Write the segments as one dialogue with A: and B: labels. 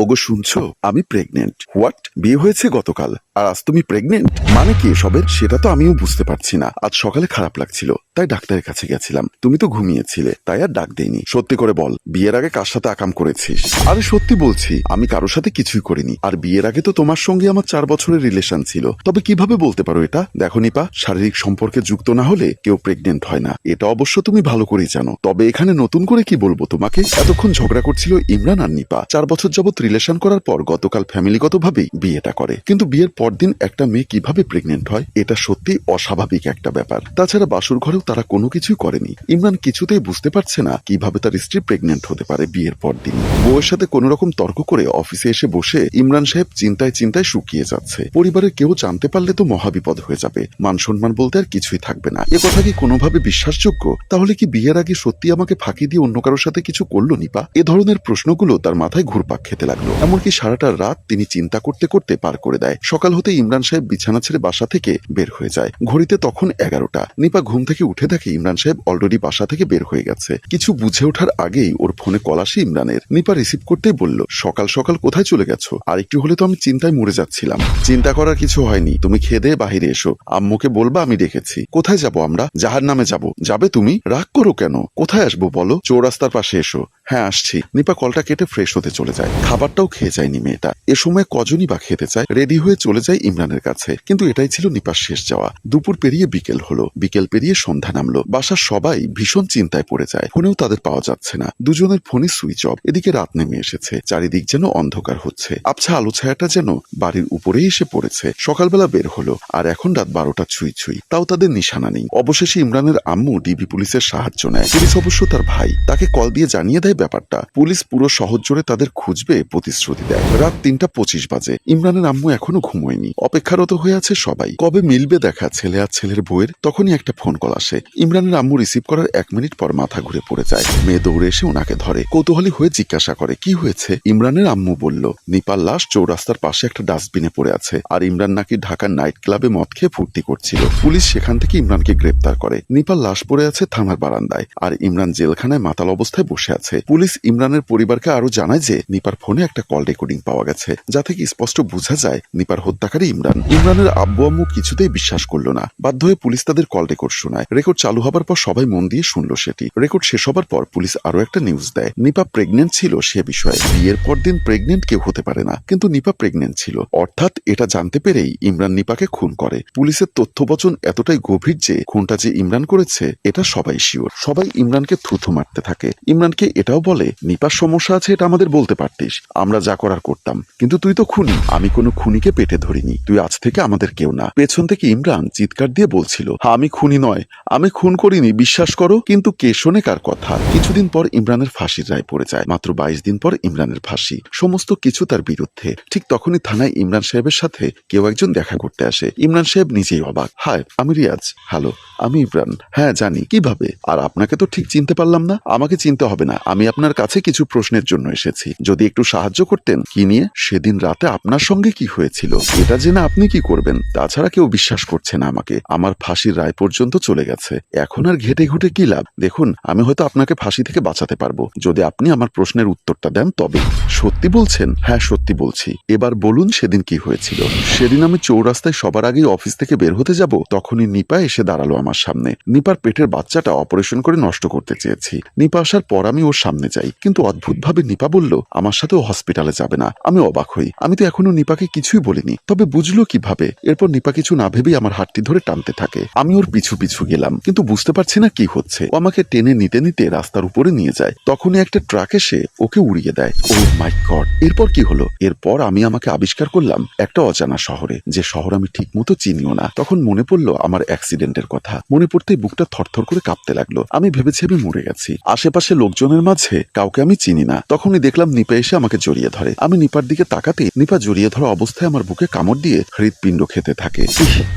A: ওগো শুনছো? আমি প্রেগনেন্ট হোয়াট বিয়ে হয়েছে গতকাল। আর আজ তুমি প্রেগনেন্ট মানে কি এসবের? সেটা তো আমিও বুঝতে পারছি না। আজ সকালে খারাপ লাগছিল, তাই ডাক্তারের কাছে গেছিলাম। তুমি তো ঘুমিয়েছিলে, তাই আর ডাক দেয়নি সত্যি করে বল, বিয়ের আগে কার সাথে আকাম করেছিস? আরে সত্যি বলছি, আমি কারোর সাথে কিছুই করিনি। আর বিয়ের আগে তো তোমার সঙ্গে আমার চার বছরের রিলেশন ছিল। তবে কীভাবে বলতে পারো এটা? দেখো নিপা, শারীরিক সম্পর্কে যুক্ত না হলে কেউ প্রেগনেন্ট হয় না। এটা অবশ্য তুমি ভালো করেই জানো। তবে এখানে নতুন করে কি বলব তোমাকে? এতক্ষণ ঝগড়া করছিল ইমরান আর নিপা। চার বছর যাবত রিলেশন করার পর গতকাল ফ্যামিলিগতভাবেই বিয়েটা করে। কিন্তু বিয়ের পরদিন একটা মেয়ে কীভাবে প্রেগনেন্ট হয়, এটা সত্যি অস্বাভাবিক একটা ব্যাপার। তাছাড়া বাসুর ঘরেও তারা কোনো কিছুই করেনি। ইমরান কিছুতেই বুঝতে পারছে না কীভাবে তার স্ত্রী প্রেগনেন্ট হতে পারে বিয়ের পর দিন বউয়ের সাথে কোনো রকম তর্ক করে অফিসে এসে বসে ইমরান সাহেব চিন্তায় চিন্তায় শুকিয়ে যাচ্ছে। পরিবারের কেউ জানতে পারলে তো মহাবিপদ হয়ে যাবে। মান সম্মান বলতে আর কিছুই থাকবে না। এ কথা কি কোনোভাবে বিশ্বাসযোগ্য? তাহলে কি বিয়ের আগে সত্যি আমাকে ফাঁকি দিয়ে অন্য কারোর সাথে কিছু করল নিপা? এ ধরনের প্রশ্নগুলো তার মাথায় ঘুরপাক খেতে লাগল। এমনকি সারাটা রাত তিনি চিন্তা করতে করতে পার করে দেয়। সকাল হতে ইমরান সাহেব বিছানা ছেড়ে বাসা থেকে বের হয়ে যায়। ঘড়িতে তখন এগারোটা। নিপা ঘুম থেকে উঠে দেখে ইমরান সাহেব অলরেডি বাসা থেকে বের হয়ে গেছে। কিছু বুঝে ওঠার আগেই ওর ফোনে কল আসে ইমরানের। নিপা রিসিভ করতেই বলল, সকাল সকাল কোথায় চলে গেছো? আর একটু হলে তো আমি চিন্তায় মরে যাচ্ছিলাম। চিন্তা করার কিছু হয়নি। তুমি খেয়ে দিয়ে বাহিরে এসো। আম্মুকে বলবা আমি দেখেছি কোথায় যাব আমরা? জাহার নামে যাব। যাবে তুমি? রাগ করো কেন? কোথায় আসব বলো? চৌরাস্তার পাশে এসো। হ্যাঁ আসছি। নিপা কলটা কেটে ফ্রেশ হতে চলে যায়। খাবারটাও খেয়ে যায়নি মেয়েটা। এ সময় কজনই বা খেতে চায় রেডি হয়ে চলে যায় ইমরানের কাছে। কিন্তু এটাই ছিল নিপার শেষ যাওয়া। দুপুর পেরিয়ে বিকেল হলো। বিকেল পেরিয়ে সন্ধ্যা নামলো। বাসার সবাই ভীষণ চিন্তায় পড়ে যায়। ফোনেও তাদের পাওয়া যাচ্ছে না। দুজনের ফোনে সুইচ অফ এদিকে রাত নেমে এসেছে। চারিদিক যেন অন্ধকার হচ্ছে। আবছা আলো ছায়াটা যেন বাড়ির উপরেই এসে পড়েছে। সকালবেলা বের হলো। আর এখন রাত বারোটা ছুঁই ছুঁই। তাও তাদের নিশানা নেই। অবশেষে ইমরানের আম্মু ডিবি পুলিশের সাহায্য নেয়। পুলিশ অবশ্য তার ভাই। তাকে কল দিয়ে জানিয়ে দেয় ব্যাপারটা। পুলিশ পুরো শহর জোরে তাদের খুঁজবে, প্রতিশ্রুতি দেয়। রাত তিনটা পঁচিশ বাজে। ইমরানের আম্মু এখনও ঘুমোয়নি। অপেক্ষারত হয়ে আছে সবাই। কবে মিলবে দেখা ছেলে আর ছেলের বউয়ের? তখনই একটা ফোন কল আসে। ইমরানের আম্মু রিসিভ করার এক মিনিট পর মাথা ঘুরে পড়ে যায়। মেয়ে দৌড়ে এসে ওনাকে ধরে। কৌতূহলী হয়ে জিজ্ঞাসা করে, কি হয়েছে? ইমরানের আম্মু বলল, নিপাল লাশ চৌরাস্তার পাশে একটা ডাস্টবিনে পড়ে আছে। আর ইমরান নাকি ঢাকার নাইট ক্লাবে মদ খেয়ে ফুর্তি করছিল। পুলিশ সেখান থেকে ইমরানকে গ্রেপ্তার করে। নিপাল লাশ পড়ে আছে থানার বারান্দায়। আর ইমরান জেলখানায় মাতাল অবস্থায় বসে আছে। পুলিশ ইমরানের পরিবারকে আরও জানায় যে নিপার ফোনে একটা কল রেকর্ডিং পাওয়া গেছে, যা থেকে স্পষ্ট বোঝা যায় নিপার হত্যাকারী ইমরান। ইমরানের আব্বু আম্মু কিছুতেই বিশ্বাস করল না। বাধ্য হয়ে পুলিশ তাদের কল রেকর্ড শোনায়। রেকর্ড চালু হবার পর সবাই মন দিয়ে শুনলো সেটি। রেকর্ড শেষ হবার পর পুলিশ আরও একটা নিউজ দেয়। নিপা প্রেগনেন্ট ছিল সে বিষয়ে। বিয়ের পর দিন প্রেগনেন্ট কেউ হতে পারে না, কিন্তু নিপা প্রেগনেন্ট ছিল। অর্থাৎ এটা জানতে পেরেই ইমরান নিপাকে খুন করে। পুলিশের তথ্যবচন এতটাই গভীর যে খুনটা যে ইমরান করেছে, এটা সবাই শিওর সবাই ইমরানকে থুথু মারতে থাকে। ইমরানকে এটাও বলে নিপার সমস্যা আছে এটা আমাদের বলতে পারতিস। আমরা যা করার করতাম। কিন্তু তুই তো খুনি। আমি কোনো খুনিকে পেটে ধরিনি। তুই আজ থেকে আমাদের কেউ না। পেছন থেকে ইমরান চিৎকার দিয়ে বলছিল "হ্যাঁ, আমি খুনি নয়। আমি খুন করিনি বিশ্বাস করো কিন্তু কে শোনে কার কথা? কিছুদিন পর ইমরানের ফাঁসির রায় পড়ে যায়। মাত্র বাইশ দিন পর ইমরানের ফাঁসি। সমস্ত কিছু তার বিরুদ্ধে। ঠিক তখনই থানায় ইমরান সাহেবের সাথে কেউ একজন দেখা করতে আসে। ইমরান সাহেব নিজেই অবাক। হায় আমি রিয়াজ। হ্যালো আমি ইমরান। হ্যাঁ জানি। কীভাবে? আর আপনাকে তো ঠিক চিনতে পারলাম না। আমাকে চিনতে হবে না। আমি আপনার কাছে কিছু প্রশ্নের জন্য এসেছি। যদি একটু সাহায্য করতেন, কি নিয়ে? সেদিন রাতে আপনার সঙ্গে কি হয়েছিল? এটা জেনে আপনি কি করবেন? তাছাড়া কেউ বিশ্বাস করছে না আমাকে। আমার ফাঁসির রায় পর্যন্ত চলে গেছে। এখন আর ঘেটে ঘুটে কি লাভ? দেখুন, আমি হয়তো আপনাকে ফাঁসি থেকে বাঁচাতে পারব। যদি আপনি আমার প্রশ্নের উত্তরটা দেন, তবে। সত্যি বলছেন? হ্যাঁ সত্যি বলছি। এবার বলুন সেদিন কি হয়েছিল। সেদিন আমি চৌরাস্তায় সবার আগেই অফিস থেকে বের হতে যাব। তখনই নিপা এসে দাঁড়াল আমার সামনে। নিপার পেটের বাচ্চাটা অপারেশন করে নষ্ট করতে চেয়েছি। নিপা আসার পর আমি ওর সামনে যাই। কিন্তু অদ্ভুতভাবে নিপা বলল, আমার সাথে ও হসপিটালে যাবে না। আমি অবাক হই। আমি তো এখনও নিপাকে কিছুই বলিনি। তবে বুঝলো কীভাবে? এরপর নিপা কিছু না ভেবেই আমার হাতটি ধরে টানতে থাকে। আমি ওর পিছু পিছু গেলাম, কিন্তু বুঝতে পারছি না কি হচ্ছে। ও আমাকে টেনে নিতে নিতে রাস্তার উপরে নিয়ে যায়। তখনই একটা ট্রাক এসে ওকে উড়িয়ে দেয়। Oh my god! এরপর কি হলো? এরপর আমি আমাকে আবিষ্কার করলাম একটা অজানা শহরে। যে শহর আমি ঠিক মতো চিনিও না। তখন মনে পড়ল আমার অ্যাক্সিডেন্টের কথা। মনে পড়তেই বুকটা থরথর করে কাঁপতে লাগল। আমি ভেবেছি আমি মরে গেছি। আশেপাশে লোকজনের মাঝে কাউকে আমি চিনি না। তখনই দেখলাম নিপা এসে আমাকে জড়িয়ে ধরে। আমি নিপার দিকে তাকাতে নিপা জড়িয়ে ধরা অবস্থায় আমার বুকে কামড় দিয়ে হৃৎপিণ্ড খেতে থাকে।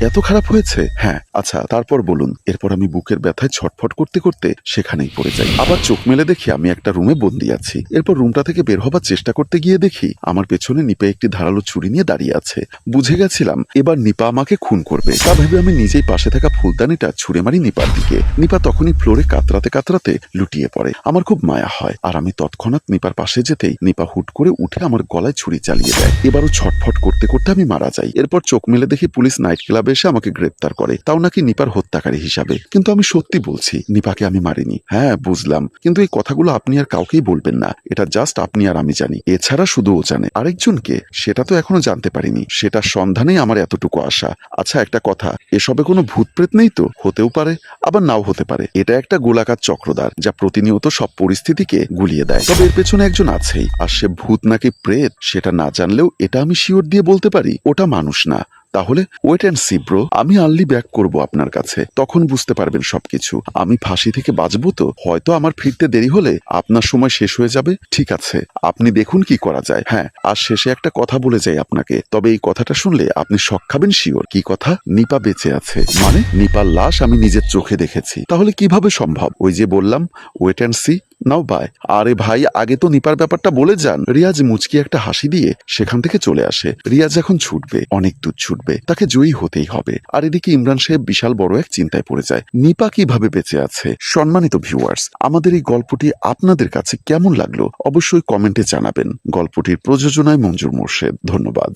A: এত খারাপ হয়েছে? হ্যাঁ আচ্ছা তারপর বলুন। এরপর আমি বুকের ব্যথায় ছটফট করতে করতে সেখানেই পড়ে যাই। আবার চোখ মেলে দেখি আমি একটা রুমে বন্দি আছি। এরপর রুমটা থেকে বের হবার চেষ্টা করতে গিয়ে দেখি আমার পেছনে নিপা একটি ধারালো ছুরি নিয়ে দাঁড়িয়ে আছে। বুঝে গেছিলাম, এবার নিপা আমাকে খুন করবে। তা ভেবে আমি নিজেই পাশে থাকা ফুলদানিটা ছুঁড়ে মারি নিপার দিকে। নিপা তখনই ফ্লোরে কাতরাতে কাতরাতে লুটিয়ে পড়ে। আমার খুব মায়া হয়। আর আমি তৎক্ষণাৎ নিপার পাশে যেতেই নিপা হুট করে উঠে আমার গলায় ছুরি চালিয়ে দেয়। এবারও ছটফট করতে করতে আমি মারা যাই। এরপর চোখ মেলে দেখি পুলিশ নাইট ক্লাবে এসে আমাকে গ্রেপ্তার করে। তাও নাকি নিপার হত্যাকারী হিসাবে। কিন্তু আমি সত্যি বলছি, নিপাকে আমি মারিনি। হ্যাঁ বুঝলাম। কিন্তু এই কথাগুলো আপনি আর কাউকেই বলবেন না। এটা জাস্ট আপনি আর আমি জানি। এছাড়া শুধু ও জানে। আরেকজনকে? সেটা তো এখনও জানতে পারিনি। সেটার সন্ধানেই আমার এতটুকু আশা। আচ্ছা একটা কথা। এসবে কোনো ভূত প্রেত নেই তো? হতেও পারে, আবার নাও হতে পারে। এটা একটা গোলাকার চক্রদার যা প্রতিনিয়ত সব পরিস্থিতিকে গুলিয়ে দেয়। তবে এর পেছনে একজন আছেই, আর সে ভূত নাকি প্রেত, সেটা না জানলেও এটা আমি শিওর দিয়ে বলতে পারি, ওটা মানুষ না। তাহলে ওয়েট অ্যান্ড সি ব্রো আমি আর্লি ব্যাক করব আপনার কাছে। তখন বুঝতে পারবেন সবকিছু। আমি ফাঁসি থেকে বাঁচবো তো, হয়তো আমার ফিরতে দেরি হলে আপনার সময় শেষ হয়ে যাবে। ঠিক আছে, আপনি দেখুন কি করা যায়। হ্যাঁ আর শেষে একটা কথা বলে যাই আপনাকে। তবে এই কথাটা শুনলে আপনি শখ খাবেন শিওর। কি কথা? নিপা বেঁচে আছে। মানে? নিপার লাশ আমি নিজের চোখে দেখেছি। তাহলে কীভাবে সম্ভব? ওই যে বললাম wait and see now bye আরে ভাই, আগে তো নিপার ব্যাপারটা বলে যান। রিয়াজ মুচকি একটা হাসি দিয়ে সেখান থেকে চলে আসে। রিয়াজ এখন ছুটবে, অনেক দূর ছুটবে। তাকে জয়ী হতেই হবে। আর এদিকে ইমরান সাহেব বিশাল বড় এক চিন্তায় পড়ে যায়। নিপা কীভাবে বেঁচে আছে? সম্মানিত ভিউয়ার্স আমাদের এই গল্পটি আপনাদের কাছে কেমন লাগল? অবশ্যই কমেন্টে জানাবেন। গল্পটির প্রযোজনায় মঞ্জুর মোর্শেদ। ধন্যবাদ।